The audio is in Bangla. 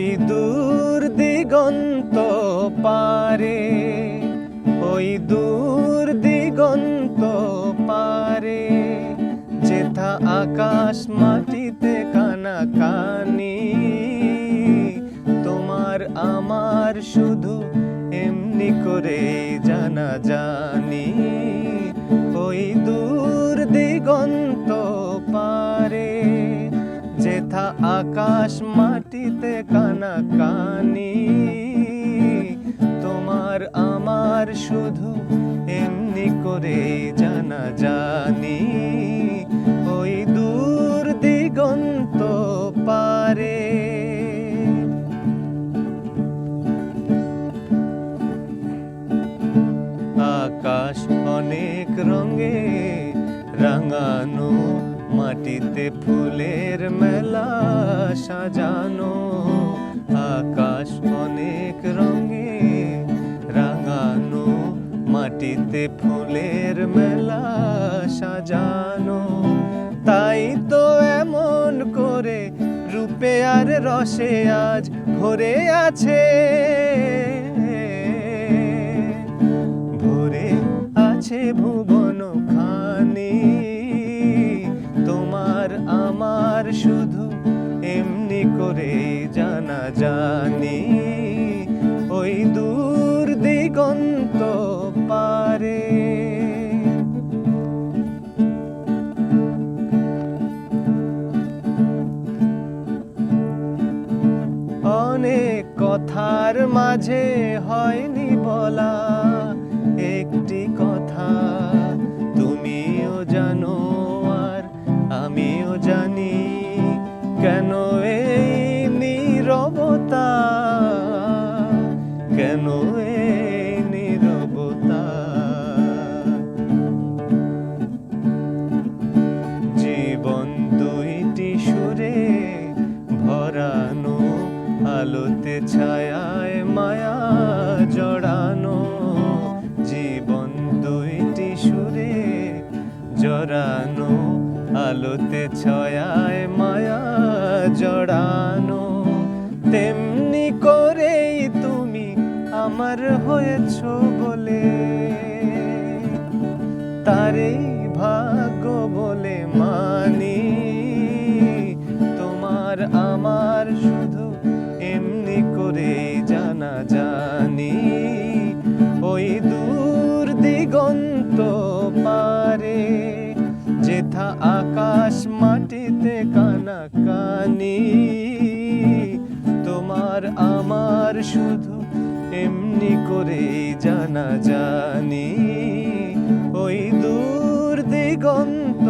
ওই দূর দিগন্ত পারে, ওই দূর দিগন্ত পারে, যেথা আকাশ মাটিতে কানা কানি, তোমার আমার শুধু এমনি করে জানা জানি। আকাশ মাটিতে কানা কানি। তোমার আমার শুধু এমনি করে জানা জানি। ওই দূর দিগন্ত পারে। আকাশ অনেক রঙে রাঙানো মাটিতে ফুলের মেলা সাজানো, আকাশ অনেক রঙে রাঙানো, মাটিতে ফুলের মেলা সাজানো। তাই তো এমন করে রূপে আর রসে আজ ভরে আছে। ভরে আছে ভুবন খানি আমার শুধু এমনি করে জানা জানি ওই দূর দিগন্ত পারে। অনেক কথার মাঝে হয়নি বলা। নীরবতা। কেন নীরবতা? জীবন দুইটি ভরানো, আলোতে ছায়ায় মায়া জড়ানো। জীবন দুইটি জড়ানো, আলোতে ছয়ায় মায়া জড়ানো। তেমনি করেই তুমি আমার হয়েছ বলে। তারেই ভাগ্য বলে মানি। তোমার আমার শুধু এমনি করে জানা জানি ওই দূর দিগন্ত পারে, যেথা আকাশ মাটিতে কানা কানি তোমার আমার শুধু এমনি করে জানা জানি। ওই দূর দিগন্ত